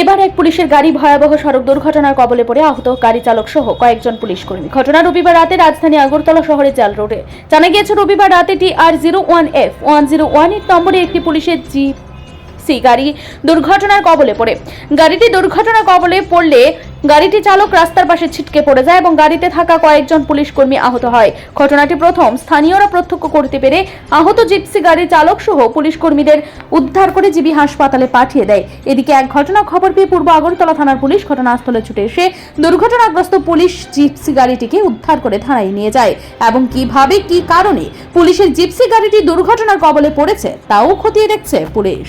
এবার এক পুলিশের গাড়ি ভয়াবহ সড়ক দুর্ঘটনার কবলে পড়ে আহত গাড়ি চালক সহ কয়েকজন পুলিশ কর্মী। ঘটনা রবিবার রাতে রাজধানী আগরতলা শহরের জাল রোডে। জানা গিয়েছে, রবিবার রাতে T R zero one F, one zero ওয়ানের নম্বরে একটি পুলিশের জিপ সি গাড়ি দুর্ঘটনার কবলে পড়ে। গাড়িটি দুর্ঘটনার কবলে পড়লে গাড়িটি চালক রাস্তার পাশে ছিটকে পড়ে যায় এবং গাড়িতে থাকা কয়েকজন পুলিশ কর্মী আহত হয়। ঘটনাটি প্রথম স্থানীয়রা প্রত্যক্ষ করতে পেরে আহত জিপসি গাড়ি চালক সহ পুলিশ কর্মীদের উদ্ধার করে জিবি হাসপাতালে পাঠিয়ে দেয়। এদিকে এক ঘটনা খবর পেয়ে পূর্ব আগরতলা থানার পুলিশ ঘটনাস্থলে ছুটে এসে দুর্ঘটনাগ্রস্ত পুলিশ জিপসি গাড়িটিকে উদ্ধার করে থানায় নিয়ে যায় এবং কীভাবে, কি কারণে পুলিশের জিপসি গাড়িটি দুর্ঘটনার কবলে পড়েছে তাও খতিয়ে দেখছে পুলিশ।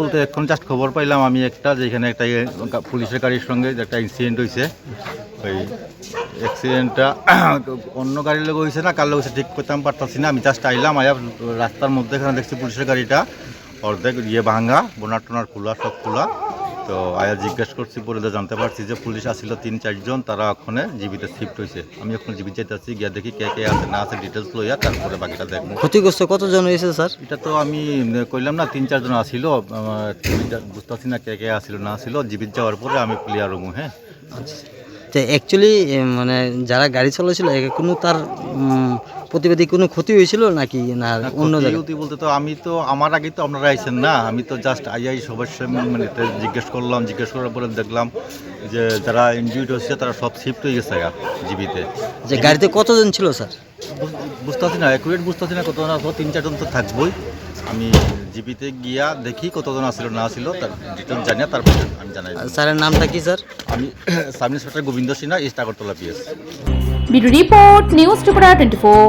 বলতে এখন জাস্ট খবর পাইলাম, আমি একটা যেখানে একটা পুলিশের গাড়ির সঙ্গে একটা ইনসিডেন্ট হয়েছে ওই অ্যাক্সিডেন্টটা অন্য গাড়ির লোক হয়েছে না, কার লোক ঠিক করতাম পারতাছি না, আমি জাস্ট আইলাম, আয়া রাস্তার মধ্যে এখানে দেখছি পুলিশের গাড়িটা, অর্ধেক ইয়ে ভাঙা, বোনার টোনার খোলা, সব খোলা। তো আয়া জিজ্ঞেস করছি পরে জানতে পারছি যে পুলিশ আসছিল তিন চারজন তারা ওখানে জীবিতে শিফট হয়েছে আমি এখন জীবিত যেতেছি গিয়া দেখি কে কে আছে না আছে ডিটেলস লইয়া তারপরে বাকিটা দেখব। ক্ষতিগ্রস্ত কতজন হয়েছে স্যার? এটা তো আমি কইলাম না তিন চারজন আসিল বুঝতেছি না কে কে আসিল না আসিল জীবিত যাওয়ার পরে আমি ক্লিয়ার হব হ্যাঁ। তো অ্যাকচুয়ালি মানে যারা গাড়ি চালাচ্ছিল কোনো তার প্রতিবাদী কোনো ক্ষতি হয়েছিল নাকি না অন্য ক্ষতি জায়গায়? ক্ষতি বলতে তো আমি তো আমার আগে তো আপনারা আইছেন না। আমি তো জাস্ট আই আই সবার সঙ্গে মানে জিজ্ঞেস করলাম জিজ্ঞেস করার পরে দেখলাম যে যারা ইনজিউড হয়েছে তারা সব শিফট হয়ে গেছে জীবিতে। যে গাড়িতে কতজন ছিল স্যার? বুঝ- বুঝতেছি না একুরেট বুঝতেছি না কতজন আসব তিন চারজন তো থাকবোই। আমি জীবিতে গিয়া দেখি কতজন আসিল না আসিল তার ডিটেলস জানিয়ে তারপরে আমি জানাই স্যারের নামটা কি স্যার? আমি sub inspector Gobinda Sinha east Agartala PS video report news Tripura twenty four.